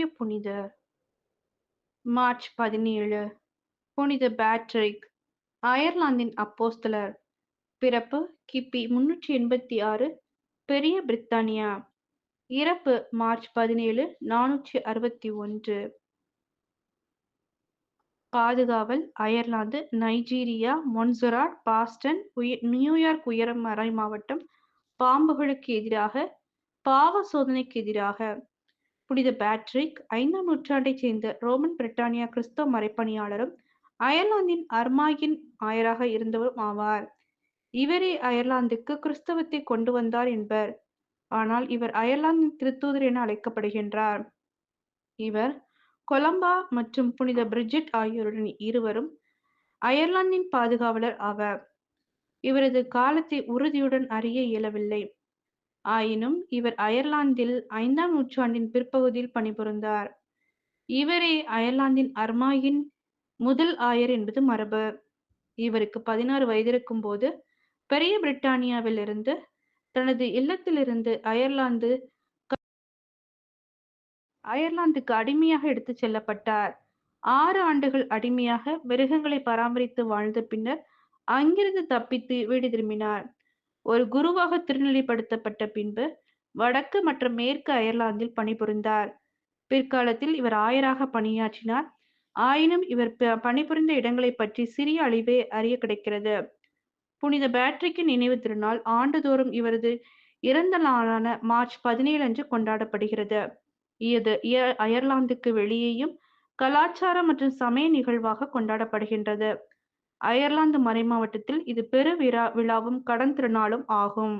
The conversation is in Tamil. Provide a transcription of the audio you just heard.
பெரிய புனிதர் மார்ச் பதினேழு புனித பேட்ரிக் அயர்லாந்தின் அப்போஸ்தலர். பிறப்பு கிபி முன்னூற்றி எண்பத்தி ஆறு பெரிய பிரித்தானியா. இறப்பு மார்ச் பதினேழு நானூற்றி அறுபத்தி ஒன்று. பாதுகாவல் அயர்லாந்து நைஜீரியா மொன்சராட் பாஸ்டன் உயர் நியூயார்க் உயரம் மறை மாவட்டம் பாம்புகளுக்கு எதிராக பாவ சோதனைக்கு எதிராக. புனித பேட்ரிக் ஐந்தாம் நூற்றாண்டைச் சேர்ந்த ரோமன் பிரிட்டானியா கிறிஸ்தவ மறைப்பணியாளரும் அயர்லாந்தின் அர்மாயின் ஆயராக இருந்தவரும் ஆவார். இவரே அயர்லாந்துக்கு கிறிஸ்தவத்தை கொண்டு வந்தார் என்பர். ஆனால் இவர் அயர்லாந்தின் திருத்தூதர் என அழைக்கப்படுகின்றார். இவர் கொலம்பா மற்றும் புனித பிரிட்ஜெட் ஆகியோருடன் இருவரும் அயர்லாந்தின் பாதுகாவலர் ஆவர். இவரது காலத்தை உறுதியுடன் அறிய இயலவில்லை. ஆயினும் இவர் அயர்லாந்தில் ஐந்தாம் நூற்றாண்டின் பிற்பகுதியில் பணிபுரிந்தார். இவரே அயர்லாந்தின் அர்மாயின் முதல் ஆயர் என்பது மரபு. இவருக்கு பதினாறு வயதிருக்கும் போது பெரிய பிரிட்டானியாவில் இருந்து தனது இல்லத்திலிருந்து அயர்லாந்து அயர்லாந்துக்கு அடிமையாக எடுத்துச் செல்லப்பட்டார். ஆறு ஆண்டுகள் அடிமையாக மிருகங்களை பராமரித்து வாழ்ந்த பின்னர் அங்கிருந்து தப்பித்து வீடு திரும்பினார். ஒரு குருவாக திருநிலைப்படுத்தப்பட்ட பின்பு வடக்கு மற்றும் மேற்கு அயர்லாந்தில் பணிபுரிந்தார். பிற்காலத்தில் இவர் ஆயராக பணியாற்றினார். ஆயினும் இவர் பணிபுரிந்த இடங்களை பற்றி சிறிய அழிவே அறிய கிடைக்கிறது. புனித பேட்ரிக்கின் நினைவு திருநாள் ஆண்டுதோறும் இவரது இறந்த நாளான மார்ச் பதினேழு அன்று கொண்டாடப்படுகிறது. இது அயர்லாந்துக்கு வெளியேயும் கலாச்சார மற்றும் சமய நிகழ்வாக கொண்டாடப்படுகின்றது. அயர்லாந்து மறைமாவட்டத்தில் இது பெரு விழா விழாவும் கடன் திருநாளும் ஆகும்.